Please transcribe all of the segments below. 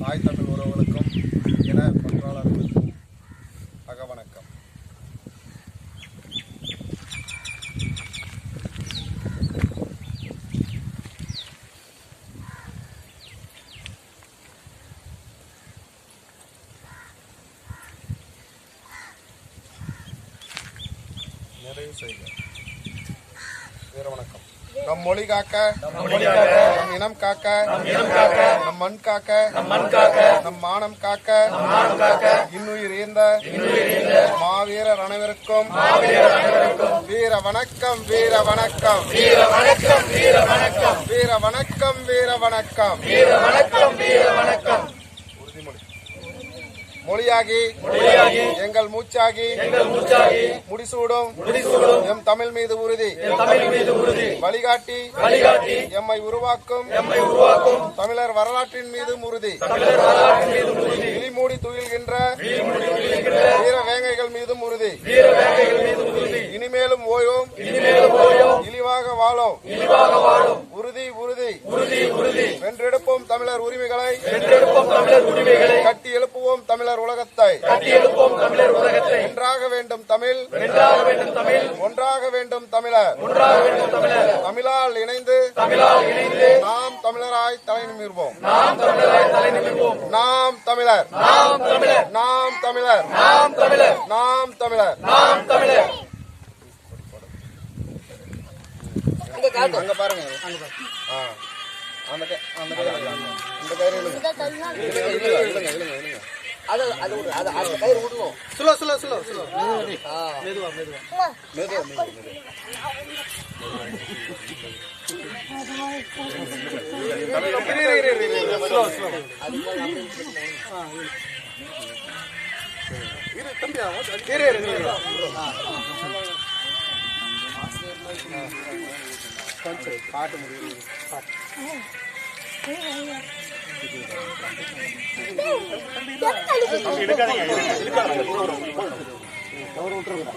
தாய் தமிழ் உறவுகளுக்கும் இன பற்றாளர்களுக்கும் அகவணக்கம் நிறைவு செய்க. வீர வணக்கம். நம் மொழி காக்க நம் இனம் காக்க நம் மண் காக்க நம் மானம் காக்க இன்னுயிர் ஈந்த மாவீரர் அனைவருக்கும் வீர வணக்கம் வீர வணக்கம். வீர வணக்கம் வீர வணக்கம். வீர வணக்கம் வீர வணக்கம். வீர வணக்கம் வீர வணக்கம். உறுதிமொழி. மொழியாகி மொழியாகி எங்கள் மூச்சாகி மூச்சாகி முடிசூடும் எம் தமிழ் மீது உறுதி. வழிகாட்டி வழிகாட்டி எம்மை உருவாக்கும் உருவாக்கும் தமிழர் வரலாற்றின் மீதும் உறுதி. விழிமூடி துயில்கின்ற வீர வேங்கைகள் மீதும் உறுதி. இனிமேலும் ஓயோம். இனிமேலும் ஓயோம். இழிவாக வாழும். இழிவாக வாழும். உறுதி உறுதி. உறுதி உறுதி. வென்றெடுப்போம் தமிழர் உரிமைகளை. வென்றெடுப்போம் தமிழர் உரிமைகளை. கட்டி எழுப்புவோம் தமிழர் உலகத்தை. கட்டி எழுப்புவோம் தமிழர் உலகத்தை. ஒன்றாக வேண்டும் தமிழ். ஒன்றாக வேண்டும் தமிழ். ஒன்றாக வேண்டும் தமிழர். ஒன்றாக வேண்டும் தமிழர். தமிழால் இணைந்து தமிழால் இணைந்து நாம் தமிழராய் தலை நிமிர்வோம். நாம் தமிழராய் தலை நிமிர்வோம். நாம் தமிழர். நாம் தமிழர். நாம் தமிழர். நாம் தமிழர். நாம் தமிழர். நாம் தமிழர். அங்க காட்டு. அங்க பாருங்க. அங்க பாருங்க ஆ. அந்த அந்த அந்த கயிறு இழுங்க. இழுங்க. இழுங்க. அது அது விடு அது அந்த கயிறு விடணும் ஸ்லோ ஸ்லோ ஸ்லோ ஸ்லோ ஆ. மெதுவா மெதுவா. மெதுவா மெதுவா ஸ்லோ ஸ்லோ அது ஆ இரு தம்பி ஆ இரு இரு ஆ. కొంచెం పాట ఎవరు ఉంటారు కదా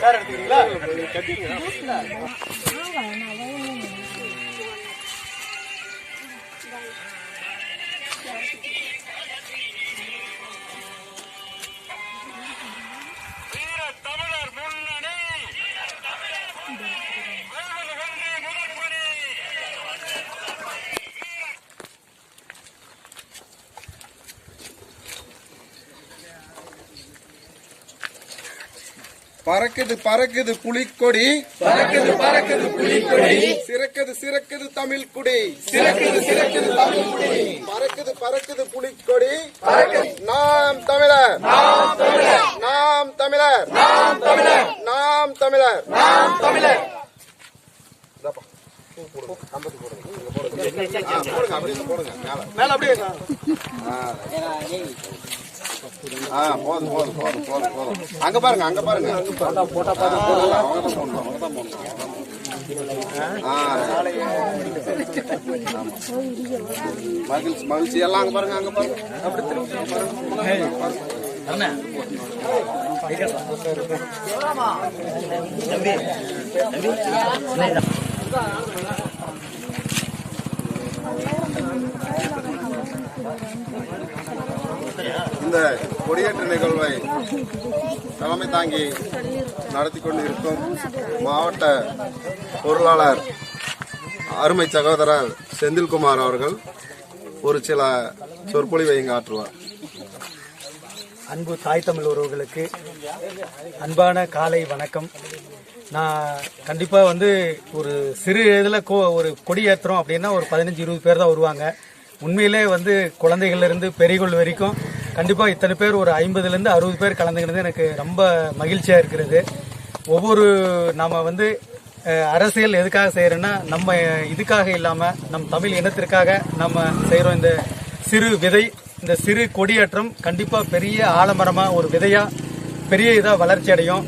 சார் எடுத்துக்கிறீங்களா பறக்குது பறக்குது புலிக்கொடி. பறக்குது பறக்குது புலிக்கொடி. சிறக்குது சிறக்குது தமிழ் குடி. சிறக்குது சிறக்குது தமிழ் குடி. பறக்குது பறக்குது புலிக்கொடி. நாம் தமிழர். நாம் தமிழர். நாம் தமிழர். நாம் தமிழர். நாம் தமிழர். நாம் தமிழர். போடுங்க. போடுங்க. மேல. அப்படியே ஆ போதும் போதும் போதும் போதும் போதும். அங்க பாருங்க அங்க பாருங்க. போட்டா போட்டா பாருங்க அவங்க தான் போடணும் அவங்க தான் போடணும் மகிழ்ச்சி மகிழ்ச்சி. எல்லாம் அங்க பாருங்க அங்க பாருங்க. அப்படி திரும்பி இந்த கொடியேற்ற நிகழ்வை தலைமை தாங்கி நடத்தி கொண்டிருக்கும் மாவட்ட பொருளாளர் அருமை சகோதரர் செந்தில்குமார் அவர்கள் ஒரு சில சொற்பொழிவை இங்கு ஆற்றுவார். அன்பு தாய் தமிழ் உறவுகளுக்கு அன்பான காலை வணக்கம். நான் கண்டிப்பாக வந்து ஒரு சிறு இதில் கோ ஒரு கொடி ஏற்றுறோம் அப்படின்னா ஒரு பதினஞ்சு இருபது பேர் தான் வருவாங்க. உண்மையிலே வந்து குழந்தைகள்லேருந்து பெரியகுள் வரைக்கும் கண்டிப்பாக இத்தனை பேர் ஒரு ஐம்பதுலேருந்து அறுபது பேர் கலந்துக்கிறது எனக்கு ரொம்ப மகிழ்ச்சியாக இருக்கிறது. ஒவ்வொரு நாம் வந்து அரசியல் எதுக்காக செய்கிறோன்னா நம்ம இதுக்காக இல்லாமல் நம் தமிழ் இனத்திற்காக நம்ம செய்கிறோம் இந்த சிறு விதை இந்த சிறு கொடியேற்றம் கண்டிப்பாக பெரிய ஆலமரமாக ஒரு விதையாக பெரிய இதாக வளர்ச்சி அடையும்.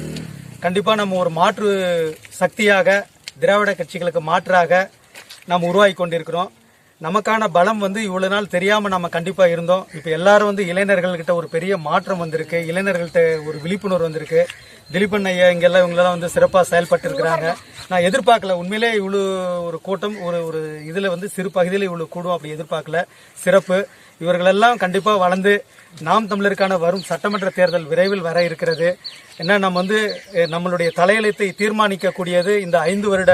கண்டிப்பாக நம்ம ஒரு மாற்று சக்தியாக திராவிட கட்சிகளுக்கு மாற்றாக நாம் உருவாகி கொண்டிருக்கிறோம். நமக்கான பலம் வந்து இவ்வளவு நாள் தெரியாம நம்ம கண்டிப்பா இருந்தோம். இப்ப எல்லாரும் வந்து இளைஞர்கள்கிட்ட ஒரு பெரிய மாற்றம் வந்திருக்கு. இளைஞர்கள்ட்ட ஒரு விழிப்புணர்வு வந்திருக்கு. திலீபன் ஐயா இங்கெல்லாம் இவங்கெல்லாம் வந்து சிறப்பாக செயல்பட்டு இருக்கிறாங்க நான் எதிர்பார்க்கல. உண்மையிலே இவ்வளோ ஒரு கூட்டம் ஒரு ஒரு இதில் வந்து சிறு பகுதியில் இவ்வளவு கூடும் அப்படி எதிர்பார்க்கல. சிறப்பு. இவர்களெல்லாம் கண்டிப்பாக வளர்ந்து நாம் தமிழருக்கான வரும் சட்டமன்ற தேர்தல் விரைவில் வர இருக்கிறது. ஏன்னா நம்ம வந்து நம்மளுடைய தலையெழுத்தை தீர்மானிக்கக்கூடியது இந்த ஐந்து வருட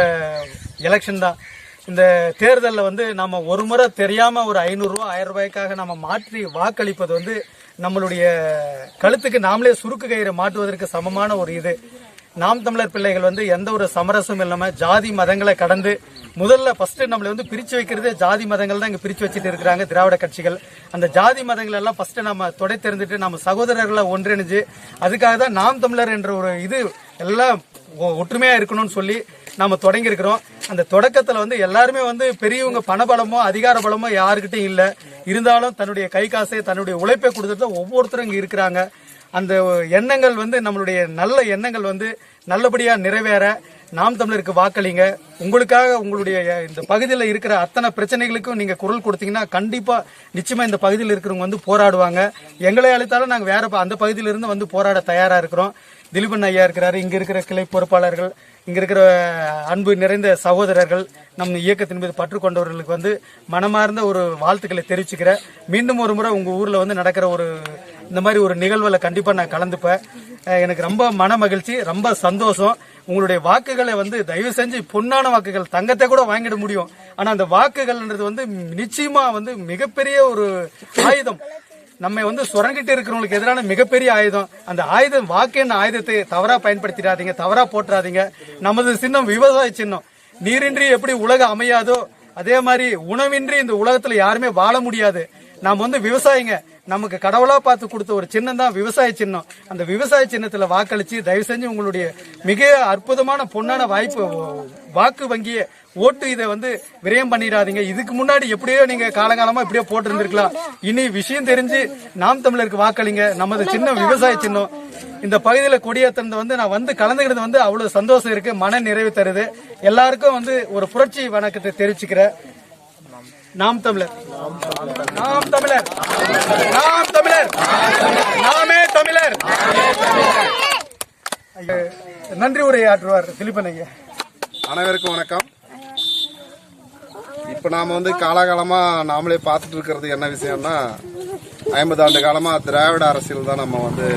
எலெக்ஷன் தான். இந்த தேர்தலில் வந்து நம்ம ஒரு முறை தெரியாமல் ஒரு ஐநூறுரூவா ஆயிரம் ரூபாய்க்காக நம்ம மாற்றி வாக்களிப்பது வந்து நம்மளுடைய கழுத்துக்கு நாமளே சுருக்கு கயிறு மாட்டுவதற்கு சமமான ஒரு இது. நாம் தமிழர் பிள்ளைகள் வந்து எந்த ஒரு சமரசமும் இல்லாமல் ஜாதி மதங்களை கடந்து முதல்ல ஃபர்ஸ்ட் நம்மளை வந்து பிரிச்சு வைக்கிறதே ஜாதி மதங்கள் தான் இங்கே பிரித்து வச்சுட்டு இருக்கிறாங்க திராவிட கட்சிகள். அந்த ஜாதி மதங்கள் எல்லாம் ஃபர்ஸ்ட் நம்ம தொடை தெரிஞ்சுட்டு நம்ம சகோதரர்களை ஒன்றிணைஞ்சு அதுக்காக தான் நாம் தமிழர் என்ற ஒரு இது எல்லாம் ஒ- ஒற்றுமையா இருக்கணும்னு சொல்லி நம்ம தொடங்கி இருக்கிறோம் அந்த தொடக்கத்துல வந்து எல்லாருமே வந்து பெரியவங்க பணபலமோ அதிகார பலமோ யாருக்கிட்டையும் இல்ல. இருந்தாலும் தன்னுடைய கை காசை தன்னுடைய உழைப்பை கொடுத்துட்டு ஒவ்வொருத்தரும் இருக்கிறாங்க. அந்த எண்ணங்கள் வந்து நம்மளுடைய நல்ல எண்ணங்கள் வந்து நல்லபடியா நிறைவேற. நாம் தமிழருக்கு வாக்களிங்க. உங்களுக்காக உங்களுடைய இந்த பகுதியில் இருக்கிற அத்தனை பிரச்சனைகளுக்கும் நீங்க குரல் கொடுத்தீங்கன்னா கண்டிப்பா நிச்சயமா இந்த பகுதியில் இருக்கிறவங்க வந்து போராடுவாங்க. எங்களை அழைத்தாலும் நாங்கள் வேற அந்த பகுதியிலிருந்து வந்து போராட தயாரா இருக்கிறோம். திலீபன் ஐயா இருக்கிறாரு. இங்க இருக்கிற கிளை பொறுப்பாளர்கள் இங்க இருக்கிற அன்பு நிறைந்த சகோதரர்கள் நம் இயக்கத்தின் மீது பற்று கொண்டவர்களுக்கு வந்து மனமார்ந்த ஒரு வாழ்த்துக்களை தெரிவிச்சுக்கிறேன். மீண்டும் ஒரு முறை உங்க ஊர்ல வந்து நடக்கிற ஒரு இந்த மாதிரி ஒரு நிகழ்வுல கண்டிப்பா நான் கலந்துப்பேன். எனக்கு ரொம்ப மன மகிழ்ச்சி ரொம்ப சந்தோஷம். உங்களுடைய வாக்குகளை வந்து தயவு செஞ்சு பொன்னான வாக்குகள் தங்கத்தை கூட வாங்கிட முடியும். ஆனா அந்த வாக்குகள்ன்றது வந்து நிச்சயமா வந்து மிகப்பெரிய ஒரு ஆயுதம். நம்ம வந்து சுரங்கிட்டு இருக்கிறவங்களுக்கு எதிரான மிகப்பெரிய ஆயுதம். அந்த ஆயுதம் வாக்கு என்ன ஆயுதத்தை தவறா பயன்படுத்திடாதீங்க தவறா போட்டுறாதீங்க நமது சின்னம் விவசாய சின்னம். நீரின்றி எப்படி உலகம் அமையாதோ அதே மாதிரி உணவின்றி இந்த உலகத்துல யாருமே வாழ முடியாது. நாம் வந்து விவசாயிங்க. நமக்கு கடவுளா பார்த்து கொடுத்த ஒரு சின்னம் தான் விவசாய சின்னம். அந்த விவசாய சின்னத்துல வாக்களிச்சு தயவு செஞ்சு உங்களுடைய மிக அற்புதமான பொன்னான வாய்ப்பு வாக்கு வங்கியை ஓட்டு இதை வந்து விரயம் பண்ணிடாதீங்க. இதுக்கு முன்னாடி எப்படியோ நீங்க காலகாலமா இப்படியோ போட்டிருந்திருக்கலாம். இனி விஷயம் தெரிஞ்சு நாம் தமிழருக்கு வாக்களிங்க. நமது சின்ன விவசாய சின்னம். இந்த பகுதியில கொடியேற்றது வந்து நான் வந்து கலந்துக்கிறது வந்து அவ்வளவு சந்தோஷம் இருக்கு. மன நிறைவு தருது. எல்லாருக்கும் வந்து ஒரு புரட்சி வணக்கத்தை தெரிவிச்சுக்கிறேன். நாம் தமிழர். நாம் தமிழர். நாம் தமிழர். நாமே தமிழர். நன்றி உரையாற்றுவார். திலீபன் ஐயா. அனைவருக்கும் வணக்கம். இப்போ நாம் வந்து காலகாலமாக நாமளே பார்த்துட்டு இருக்கிறது என்ன விஷயம்னா ஐம்பது ஆண்டு காலமாக திராவிட அரசியல் தான் நம்ம வந்து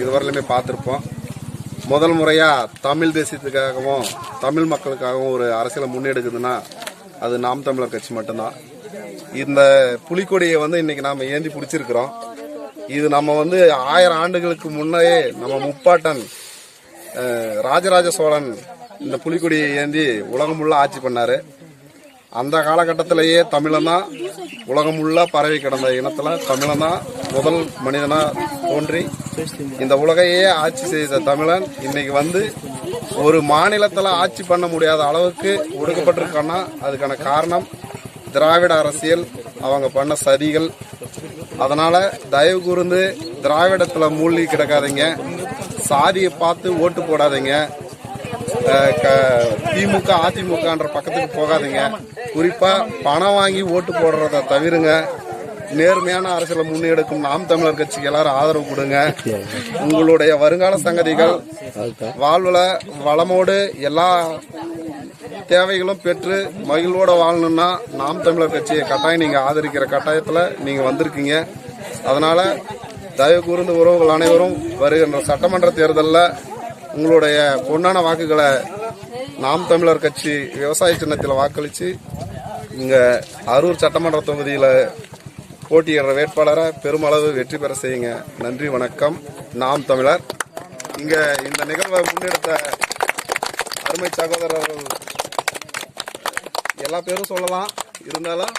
இதுவரையிலுமே பார்த்துருப்போம். முதல் முறையாக தமிழ் தேசியத்துக்காகவும் தமிழ் மக்களுக்காகவும் ஒரு அரசியலை முன்னெடுக்குதுன்னா அது நாம் தமிழர் கட்சி மட்டும்தான். இந்த புலிக்கொடியை வந்து இன்னைக்கு நாம் ஏந்தி பிடிச்சிருக்கிறோம். இது நம்ம வந்து ஆயிரம் ஆண்டுகளுக்கு முன்னே நம்ம முப்பாட்டன் ராஜராஜ சோழன் இந்த புலிக்கொடியை ஏந்தி உலகம் உள்ள ஆட்சி பண்ணாரு. அந்த காலகட்டத்திலேயே தமிழன் தான் உலகம் உள்ள பரவி கிடந்த இனத்துல தமிழன் தான் முதல் மனிதனாக தோன்றி இந்த உலகையே ஆட்சி செய்த தமிழன் இன்னைக்கு வந்து ஒரு மாநிலத்தில் ஆட்சி பண்ண முடியாத அளவுக்கு ஒடுக்கப்பட்டிருக்கான்னா அதுக்கான காரணம் திராவிட அரசியல் அவங்க பண்ண சதிகள் அதனால தயவு கூர்ந்து திராவிடத்தில் மூழ்கி கிடக்காதீங்க. சாதியை பார்த்து ஓட்டு போடாதீங்க. க- திமுக அதிமுகன்ற பக்கத்துக்கு போகாதீங்க. குறிப்பாக பணம் வாங்கி ஓட்டு போடுறத தவிருங்க. நேர்மையான அரசியலை முன்னெடுக்கும் நாம் தமிழர் கட்சிக்கு எல்லாரும் ஆதரவு கொடுங்க. உங்களுடைய வருங்கால சங்கதிகள் வாழ்வுல வளமோடு எல்லா தேவைகளும் பெற்று மகிழ்வோட வாழணும்னா நாம் தமிழர் கட்சியை கட்டாயம் நீங்க ஆதரிக்கிற கட்டாயத்துல நீங்க வந்திருக்கீங்க. அதனால தயவு கூர்ந்து உறவுகள் அனைவரும் வருகின்ற சட்டமன்ற தேர்தலில் உங்களுடைய பொன்னான வாக்குகளை நாம் தமிழர் கட்சி விவசாய சின்னத்தில் வாக்களித்து இங்கே அரூர் சட்டமன்ற தொகுதியில் போட்டியிடுற வேட்பாளரை பெருமளவு வெற்றி பெற செய்யுங்க. நன்றி வணக்கம். நாம் தமிழர். இங்கே இந்த நிகழ்வை முன்னெடுத்த அருமை சகோதரர்கள் எல்லா பேரும் சொல்லலாம். இருந்தாலும்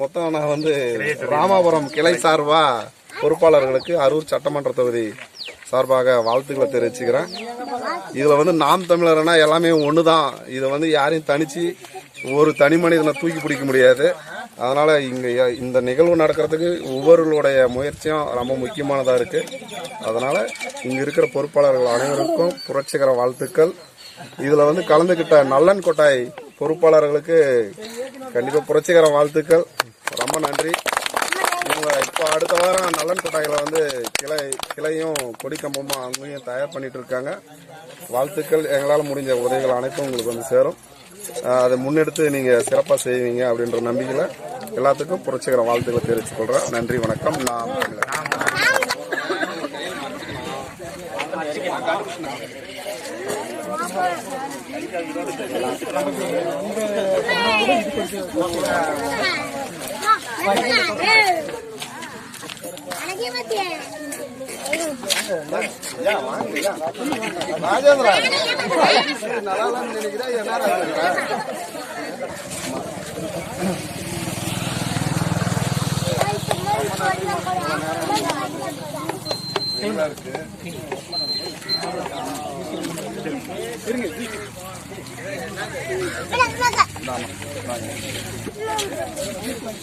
மொத்தம் நான் வந்து ராமாபுரம் கிளை சார்பா பொறுப்பாளர்களுக்கு அரூர் சட்டமன்ற தொகுதி சார்பாக வாழ்த்துக்களை தெரிவிச்சுக்கிறேன். இதில் வந்து நாம் தமிழர்னா எல்லாமே ஒன்று தான் இதை வந்து யாரையும் தனிச்சு ஒரு தனி மனிதனை தூக்கி பிடிக்க முடியாது. அதனால் இங்கே இந்த நிகழ்வு நடக்கிறதுக்கு ஒவ்வொருவருடைய முயற்சியும் ரொம்ப முக்கியமானதாக இருக்குது அதனால் இங்கே இருக்கிற பொறுப்பாளர்கள் அனைவருக்கும் புரட்சிகர வாழ்த்துக்கள். இதில் வந்து கலந்துக்கிட்ட நல்லன் கொட்டாய் பொறுப்பாளர்களுக்கு கண்டிப்பாக புரட்சிகர வாழ்த்துக்கள். ரொம்ப நன்றி. இவங்க இப்போ அடுத்த வாரம் நல்லன் கொட்டாயில் வந்து கிளை கிளையும் கொடி கம்பமும் அங்கேயும் தயார் பண்ணிட்டு இருக்காங்க. வாழ்த்துக்கள். எங்களால் முடிஞ்ச உதவிகள் அனைத்தும் உங்களுக்கு வந்து சேரும். அதை முன்னெடுத்து நீங்க சிறப்பாக செய்வீங்க அப்படின்ற நம்பிக்கையில எல்லாத்துக்கும் புரட்சிகர வாழ்த்துக்களை தெரிவித்துக் கொள்றேன். நன்றி வணக்கம். நான் அழகே மத்திய ராஜேந்திரா நல்லா நினைக்கிறேன் என்ன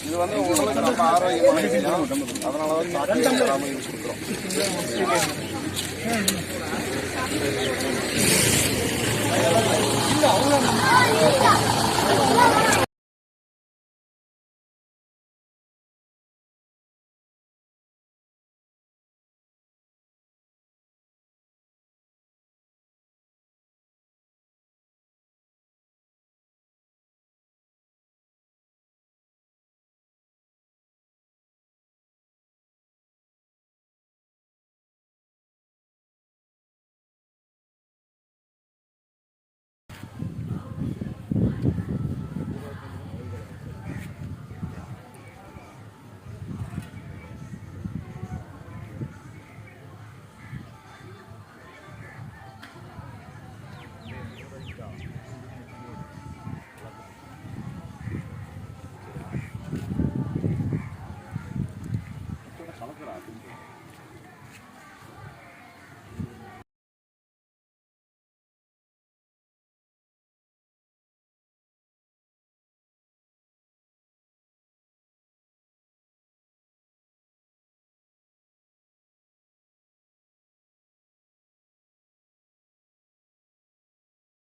இது வந்து உடலுக்கு நம்ம ஆரோக்கியமான விஷயம் அதனால தான் சாப்பிட்டு எல்லாமே யூஸ் கொடுக்குறோம்